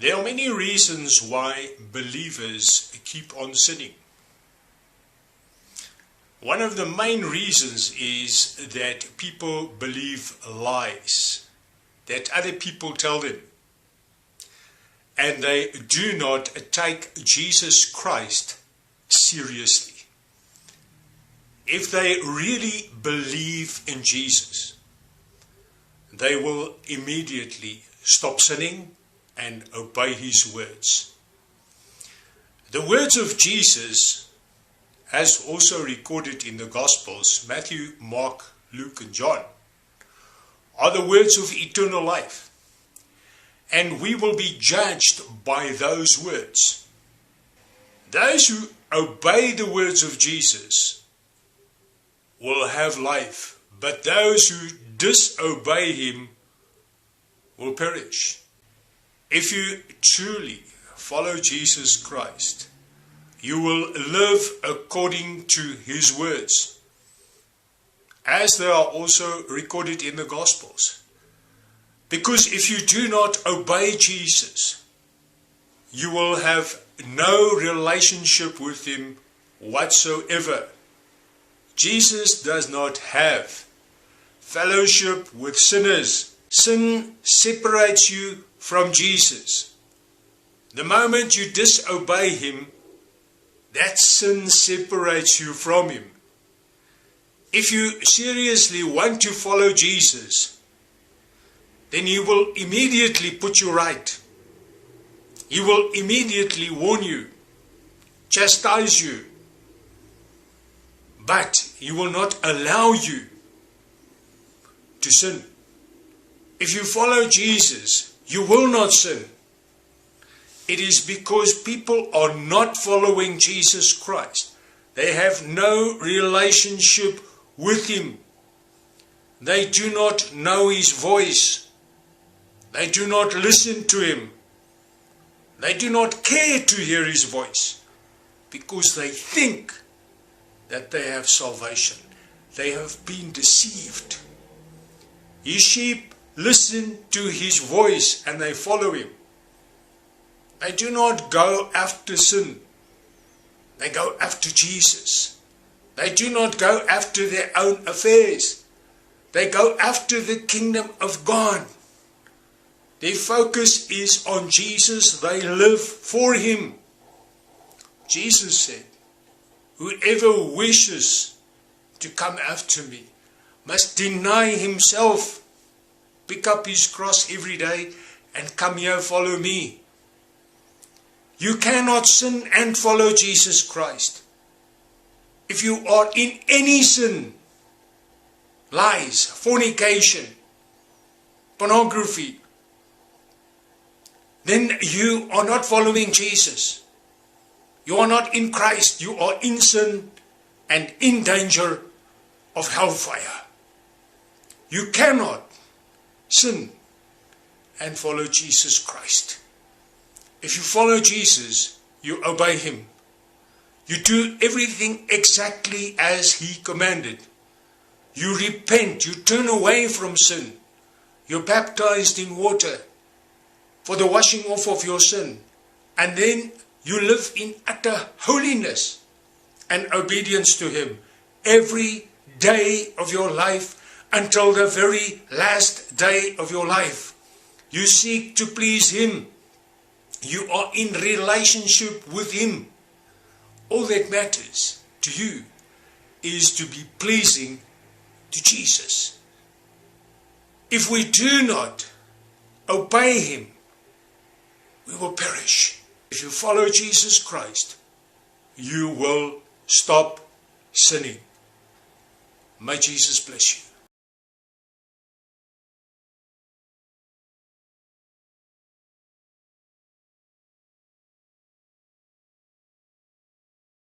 There are many reasons why believers keep on sinning. One of the main reasons is that people believe lies that other people tell them. And they do not take Jesus Christ seriously. If they really believe in Jesus, they will immediately stop sinning and obey his words. The words of Jesus, as also recorded in the Gospels, Matthew, Mark, Luke, and John, are the words of eternal life. And we will be judged by those words. Those who obey the words of Jesus will have life, but those who disobey him will perish. If you truly follow Jesus Christ, you will live according to his words, as they are also recorded in the Gospels. Because if you do not obey Jesus, you will have no relationship with him whatsoever. Jesus does not have fellowship with sinners. Sin separates you from Jesus. The moment you disobey Him, that sin separates you from Him. If you seriously want to follow Jesus, then He will immediately put you right. He will immediately warn you, chastise you, but He will not allow you to sin. If you follow Jesus, you will not sin. It is because people are not following Jesus Christ. They have no relationship with Him. They do not know His voice. They do not listen to Him. They do not care to hear His voice because they think that they have salvation. They have been deceived. His sheep listen to his voice and they follow him. They do not go after sin. They go after Jesus. They do not go after their own affairs. They go after the kingdom of God. Their focus is on Jesus. They live for him. Jesus said, Whoever wishes to come after me must deny himself pick up his cross every day and come here, follow me. You cannot sin and follow Jesus Christ. If you are in any sin, lies, fornication, pornography, then you are not following Jesus. You are not in Christ. You are in sin and in danger of hellfire. You cannot sin and follow Jesus Christ. If you follow Jesus, you obey him. You do everything exactly as he commanded. You repent, you turn away from sin. You're baptized in water for the washing off of your sin. And then you live in utter holiness and obedience to him every day of your life until the very last day of your life. You seek to please Him. You are in relationship with Him. All that matters to you is to be pleasing to Jesus. If we do not obey Him, we will perish. If you follow Jesus Christ, you will stop sinning. May Jesus bless you.